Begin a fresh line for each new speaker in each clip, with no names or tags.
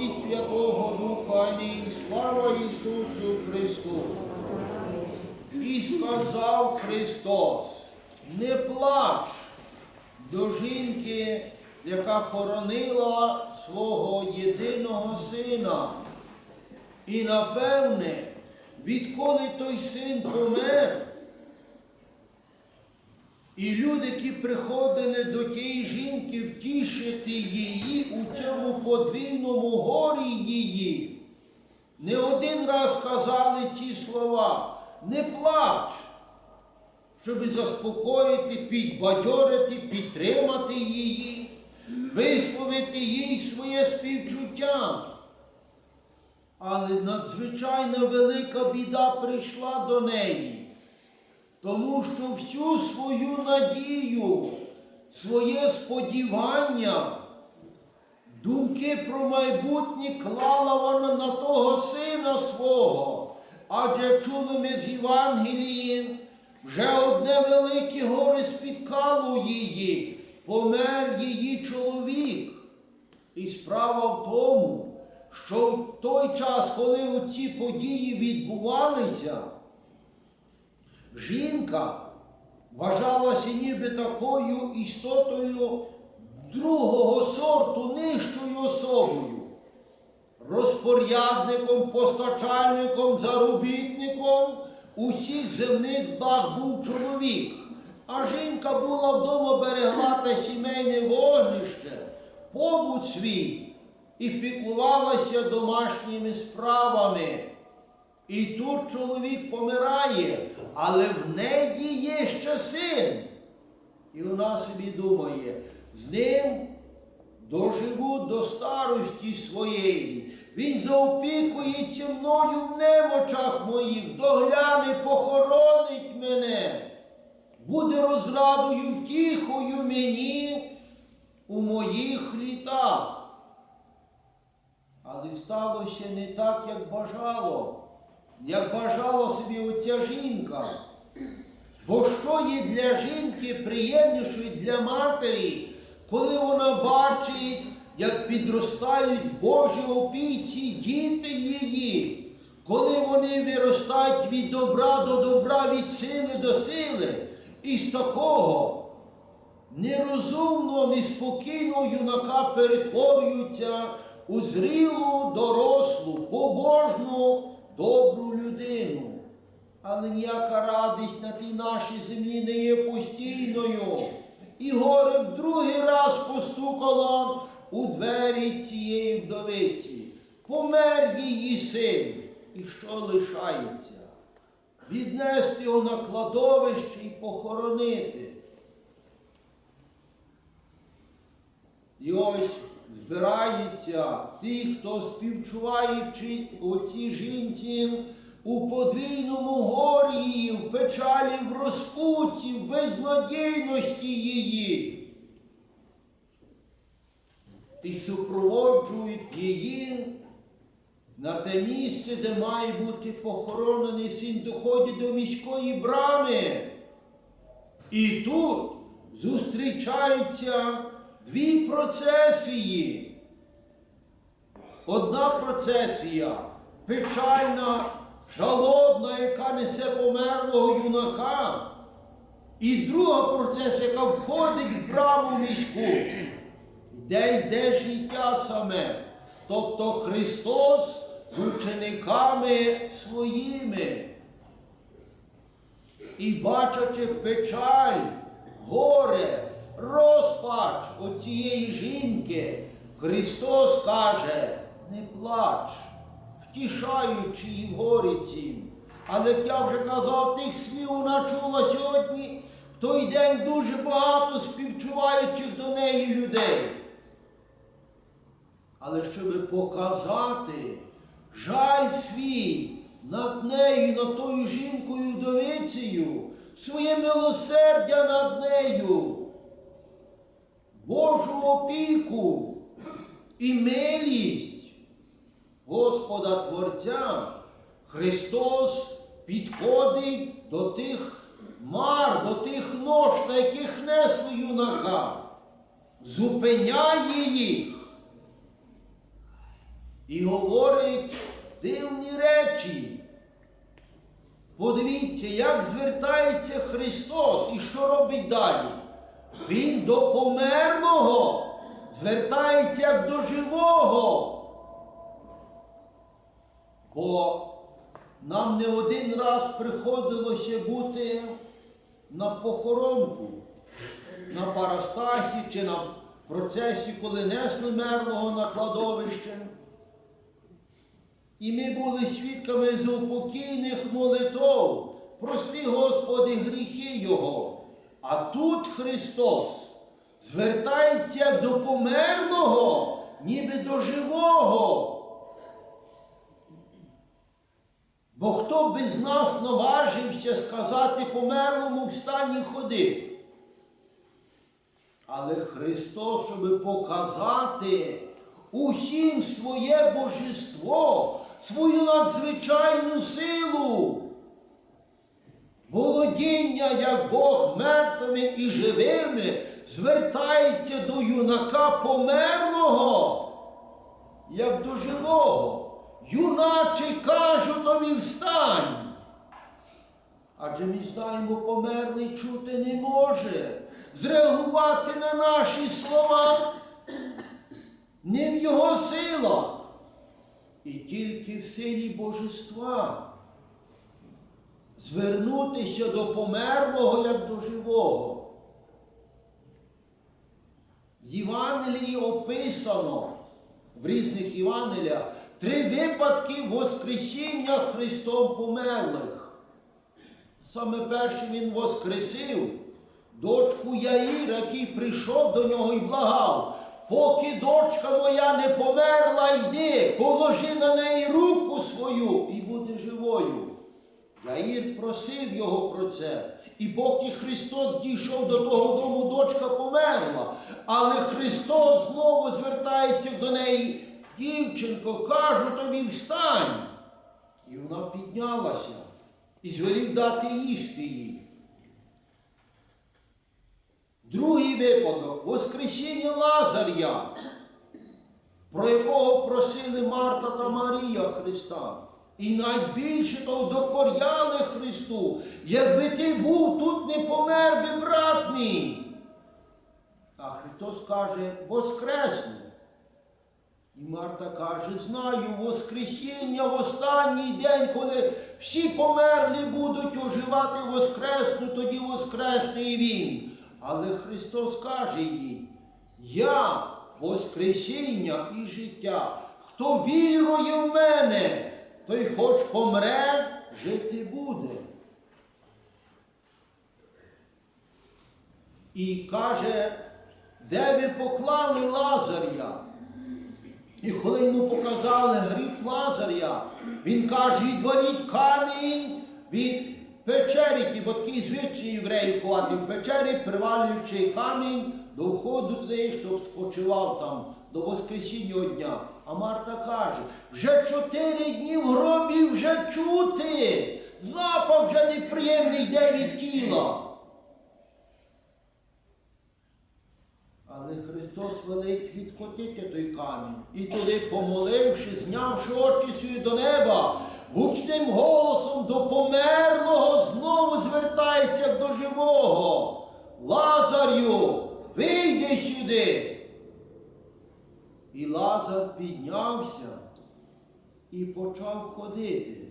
і Святого Духа. Амінь. Слава Ісусу Христу. І сказав Христос, не плач до жінки, яка хоронила свого єдиного сина. І напевне, відколи той син помер, і люди, які приходили до тієї жінки втішити її у цьому подвійному горі її, не один раз казали ці слова, не плач, щоб заспокоїти, підбадьорити, підтримати її, висловити їй своє співчуття. Але надзвичайно велика біда прийшла до неї, тому що всю свою надію, своє сподівання, думки про майбутнє клала вона на того сина свого. Адже чули ми з Євангелії, вже одне велике горе спіткало її, помер її чоловік. І справа в тому, що в той час, коли ці події відбувалися, жінка вважалася ніби такою істотою другого сорту, нижчою особою, розпорядником, постачальником, заробітником усіх земних благ був чоловік. А жінка була вдома берегла те сімейне вогнище, побут свій і піклувалася домашніми справами. І тут чоловік помирає, але в неї є ще син. І вона собі думає, з ним доживу до старості своєї. Він заопікується мною в немочах моїх, догляне, похоронить мене, буде розрадою, втіхою мені у моїх літах. Але сталося не так, як бажало, як бажала собі оця жінка. Бо що є для жінки приємнішою для матері, коли вона бачить, як підростають в Божій опіці діти її, коли вони виростають від добра до добра, від сили до сили, і з такого нерозумного, неспокійного юнака перетворюються у зрілу, дорослу, побожну, добру людину. Але ніяка радість на тій нашій землі не є постійною. І горе в другий раз постукало у двері цієї вдовиці. Помер її син. І що лишається? Віднести його на кладовище і похоронити. І ось збирається ті, хто співчуваючи оцій жінці у подвійному горі, в печалі, в розпуці, в безнадійності її. І супроводжують її на те місце, де має бути похоронений син, доходять до міської брами. І тут зустрічаються дві процесії. Одна процесія печальна, жалобна, яка несе померлого юнака. І друга процесія, яка входить в браму міську, де йде життя саме. Тобто Христос з учениками своїми. І бачачи печаль, горе, розпач оцієї жінки, Христос каже, не плач, втішаючи її в горі цім. Але я вже казав, тих слів вона чула сьогодні, в той день дуже багато співчуваючих до неї людей. Але щоб показати жаль свій над нею, над тою жінкою вдовицею, своє милосердя над нею, Божу опіку і милість Господа Творця, Христос підходить до тих мар, до тих нож, на яких несли юнака, зупиняє їх і говорить дивні речі. Подивіться, як звертається Христос і що робить далі. Він до померлого звертається як до живого. Бо нам не один раз приходилося бути на похоронку, на парастасі чи на процесі, коли несли мерлого на кладовище. І ми були свідками заупокійних молитов. Прости, Господи, гріхи Його. А тут Христос звертається до померлого, ніби до живого. Бо хто б із нас наважився сказати померлому в стані ходи? Але Христос, щоб показати усім своє божество, свою надзвичайну силу, володіння як Бог мертвими і живими, звертається до юнака померлого, як до живого. Юначе кажу тобі встань. Адже ми знаємо, померлий чути не може, зреагувати на наші слова не в його силах, і тільки в силі божества. Звернутися до померлого як до живого. В Євангелії описано в різних Євангеліях три випадки Воскресіння Христом померлих. Саме першим він воскресив дочку Яїра, який прийшов до нього і благав. Поки дочка моя не померла, йди, положи на неї руку свою і буде живою. Яїр просив його про це. І поки Христос дійшов до того дому, дочка померла. Але Христос знову звертається до неї. Дівчинко, кажу тобі, встань. І вона піднялася і звелів дати їсти їй. Другий випадок Воскресіння Лазаря, про якого просили Марта та Марія Христа. І найбільше того докоряли Христу, якби ти був тут, не помер би брат мій. А Христос каже, воскресне. І Марта каже, знаю, Воскресіння в останній день, коли всі померлі будуть оживати воскресну, тоді воскресне і Він. Але Христос каже їй, я Воскресіння і життя. Хто вірує в мене, той хоч помре, жити буде. І каже, де ви поклали Лазаря? І коли йому показали гріб Лазаря, він каже, відваліть камінь від печері, бо такий звичай євреїв ховати в печері, привалюючи камінь до входу туди, щоб спочивав там до Воскресіння дня. А Марта каже, вже чотири дні в гробі вже чути, запах вже неприємний йде від тіла. Але Христос велить відкотити той камінь і туди, помоливши, знявши очі свої до неба, гучним голосом до померлого знову звертається до живого. Лазарю, вийди сюди. І Лазар піднявся і почав ходити.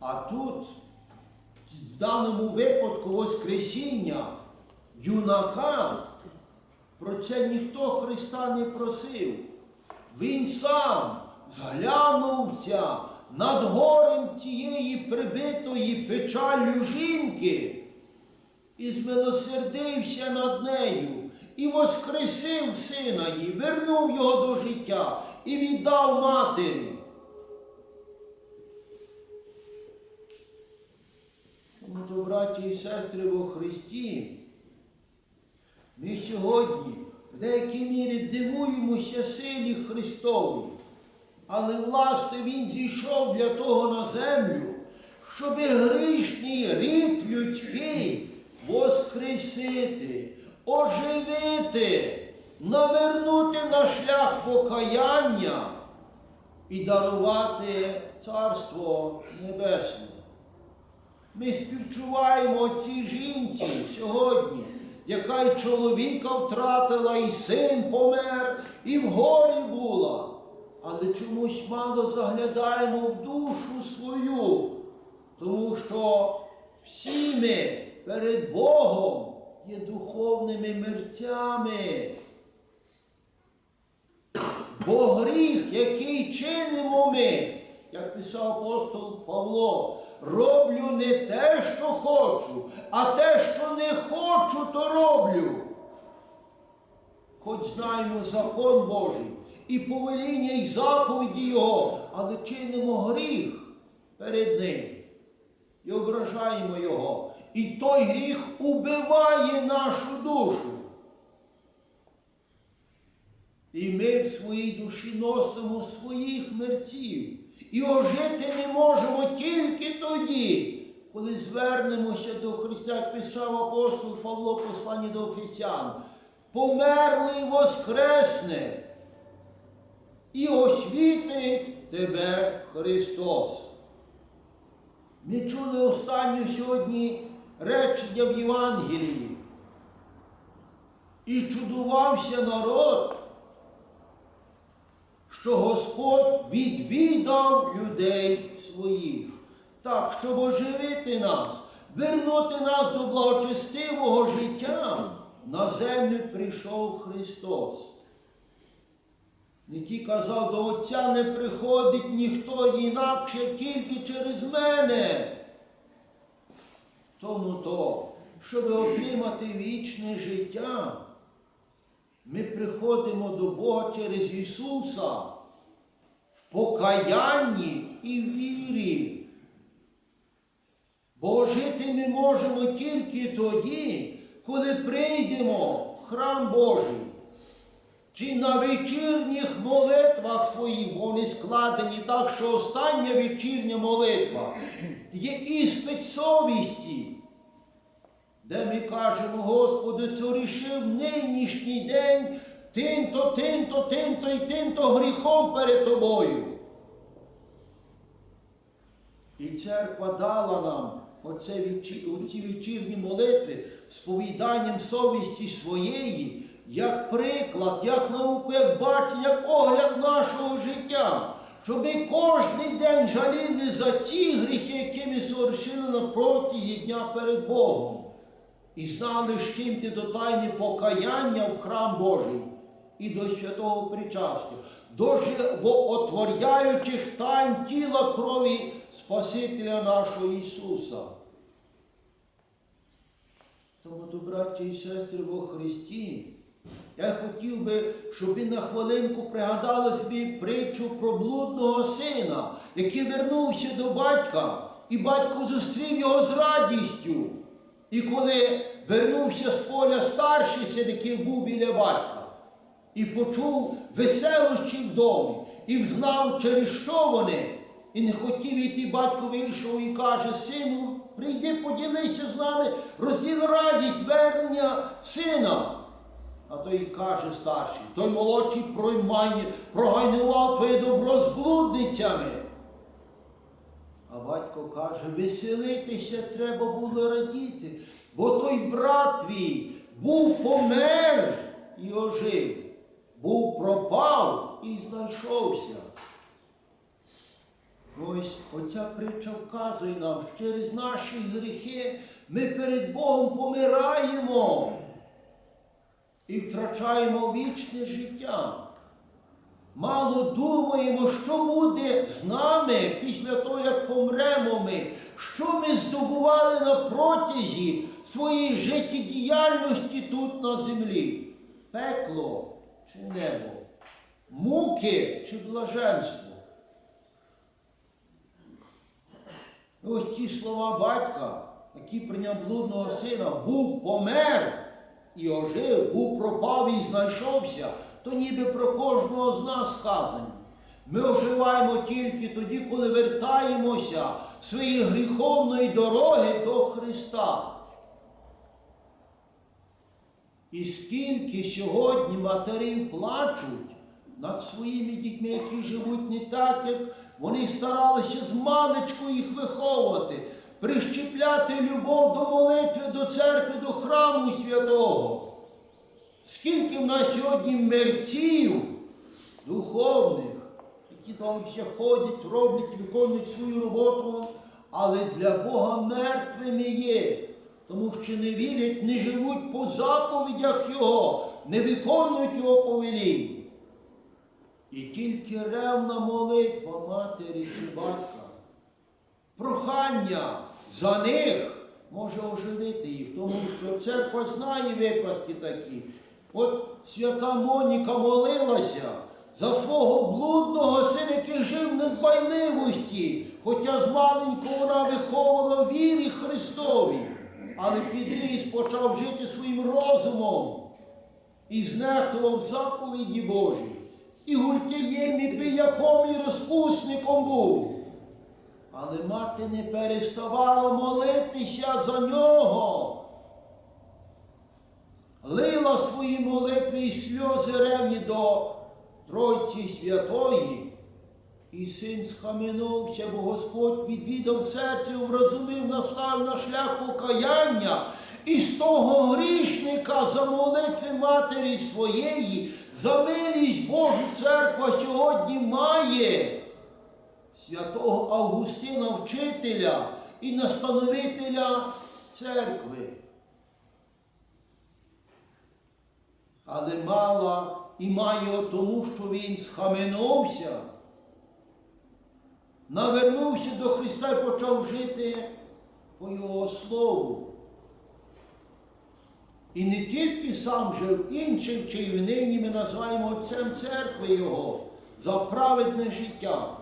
А тут, в даному випадку, Воскресіння юнака, про це ніхто Христа не просив. Він сам зглянувся над горем цієї прибитої печалю жінки і змилосердився над нею, і воскресив сина її, вернув його до життя і віддав матері. Тому то, браті і сестри во Христі, ми сьогодні в деякій мірі дивуємося силі Христовій. Але, власне, Він зійшов для того на землю, щоб грішний рід людський воскресити, оживити навернути на шлях покаяння і дарувати Царство Небесне. Ми співчуваємо цій жінці сьогодні, яка й чоловіка втратила, і син помер, і в горі була. Але чомусь мало заглядаємо в душу свою, тому що всі ми перед Богом є духовними мерцями. Бо гріх, який чинимо ми, як писав апостол Павло, роблю не те, що хочу, а те, що не хочу, то роблю. Хоч знаємо закон Божий і повеління, і заповіді Його, але чинимо гріх перед Ним і ображаємо Його. І той гріх убиває нашу душу. І ми в своїй душі носимо своїх мерців. І ожити не можемо тільки тоді, коли звернемося до Христа, як писав апостол Павло посланні до Офісян. Померлий воскресне і освітить тебе Христос. Ми чули останню сьогодні речення в Євангелії. І чудувався народ, що Господь відвідав людей своїх, так, щоб оживити нас, вернути нас до благочестивого життя, на землю прийшов Христос. Не ті казав, до Отця не приходить ніхто інакше, тільки через мене. Тому то, щоб отримати вічне життя, ми приходимо до Бога через Ісуса в покаянні і вірі. Бо жити ми можемо тільки тоді, коли прийдемо в храм Божий. Чи на вечірніх молитвах своїх, вони складені так, що остання вечірня молитва є іспит совісті, де ми кажемо, Господи, це рішив нинішній день тим-то, тим-то, тим-то і тим-то гріхом перед тобою. І церква дала нам оці вечірні молитви сповіданням совісті своєї, як приклад, як науку, як бачення, як огляд нашого життя. Щоб ми кожен день жаліли за ті гріхи, які ми совершили на протязі дня перед Богом. І знали, з чим ти до тайни покаяння в храм Божий і до святого причастя, до живоотворяючих тайн тіла крові Спасителя нашого Ісуса. Тому, то, браття і сестри во Христі, я хотів би, щоб ви на хвилинку пригадали собі притчу про блудного сина, який вернувся до батька, і батько зустрів його з радістю. І коли вернувся з поля старший син, був біля батька, і почув веселощі в домі, і взнав, через що вони, і не хотів іти, батько вийшов і каже, сину, прийди, поділися з нами, розділ радість вернення сина. А той каже старший, той молодший проймає, прогайнував твоє добро з блудницями. А батько каже, веселитися треба було радіти, бо той брат твій був помер і ожив, був пропав і знайшовся. Ось оця притча вказує нам, що через наші гріхи ми перед Богом помираємо і втрачаємо вічне життя. Мало думаємо, що буде з нами після того, як помремо ми, що ми здобували на протязі своєї життєдіяльності тут на землі. Пекло чи небо, муки чи блаженство. Ось ті слова батька, який прийняв блудного сина, був помер і ожив, був пропав і знайшовся, то ніби про кожного з нас сказані. Ми оживаємо тільки тоді, коли вертаємося своєї гріховної дороги до Христа. І скільки сьогодні матерів плачуть над своїми дітьми, які живуть не так, як вони старалися з маличку їх виховувати, прищепляти любов до молитви, до церкви, до храму святого. Скільки в нас сьогодні мерців духовних, які там ходять, роблять, виконують свою роботу, але для Бога мертвими є, тому що не вірять, не живуть по заповідях Його, не виконують Його повелінь. І тільки ревна молитва матері чи батька, прохання за них може оживити їх, тому що церква знає випадки такі. От свята Моніка молилася за свого блудного сина, який жив в недбайливості, хоча з маленького вона виховувала вірі Христові, але підріс почав жити своїм розумом і знехтував заповіді Божі. І гультієм, і пияком, і розпусником був. Але мати не переставала молитися за нього. Лила свої молитви і сльози ревні до Тройці Святої. І син схаменувся, бо Господь відвідав серце, врозумів, наставив на шлях покаяння. І з того грішника за молитви матері своєї, за милість Божу церква сьогодні має святого Августина вчителя і настановителя церкви. Але мала і має тому, що він схаменувся, навернувся до Христа і почав жити по Його Слову. І не тільки сам жив, іншим вчив, нині ми називаємо Отцем церкви Його за праведне життя.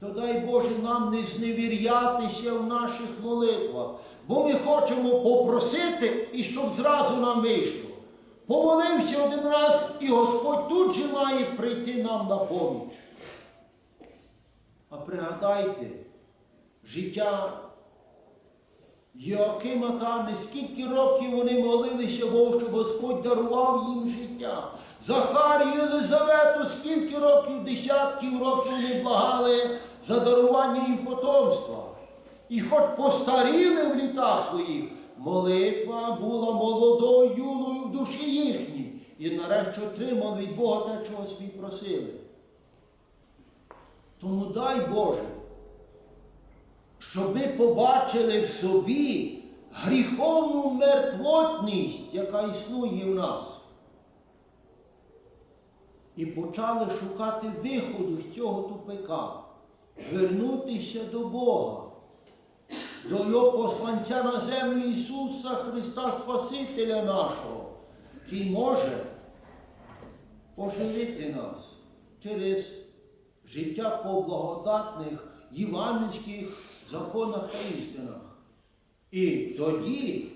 То дай Боже нам не зневірятися в наших молитвах, бо ми хочемо попросити і щоб зразу нам вийшло. Помолився один раз, і Господь тут же має прийти нам на поміч. А пригадайте, життя Йоакима та скільки років вони молилися Богу, щоб Господь дарував їм життя. Захарію Єлизавету, скільки років, десятків років вони благали за дарування їм потомства. І хоч постаріли в літах своїх, молитва була молодою юною в душі їхній. І нарешті отримали від Бога те, чого собі просили. Тому дай Боже, щоб ми побачили в собі гріховну мертвотність, яка існує в нас. І почали шукати виходу з цього тупика, звернутися до Бога, до Його посланця на землю Ісуса Христа Спасителя нашого, який може оживити нас через життя по благодатних євангельських законах та істинах. І тоді,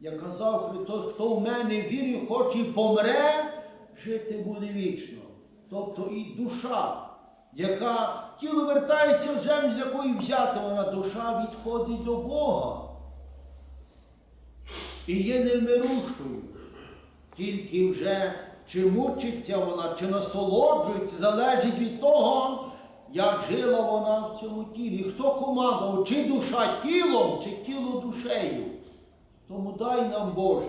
як казав Христос, хто в мене вірить, хоч і помре, жити буде вічно. Тобто і душа, яка тіло вертається в землю, з якої взята вона душа відходить до Бога. І є невмирущою. Тільки вже чи мучиться вона, чи насолоджується, залежить від того, як жила вона в цьому тілі. Хто командував, чи душа тілом, чи тіло душею. Тому дай нам Боже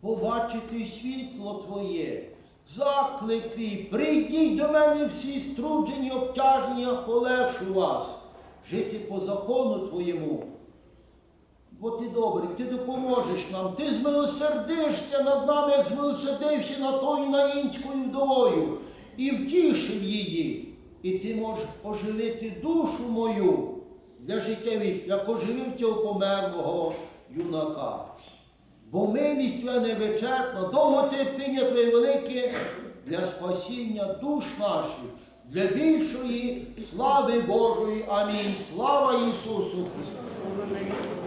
побачити світло Твоє, заклик Твій, прийдіть до мене всі струджені, обтяжені, я полегшу вас, жити по закону Твоєму. Бо ти добрий, ти допоможеш нам, ти змилосердишся над нами, як змилосердився над тою наїнською вдовою, і втішив її. І ти можеш оживити душу мою для життя вічного, як оживив цього померлого юнака. Бо милість твоя невичерпна, довго терпіння твоє велике для спасіння душ наших, для більшої слави Божої. Амінь. Слава Ісусу Христу!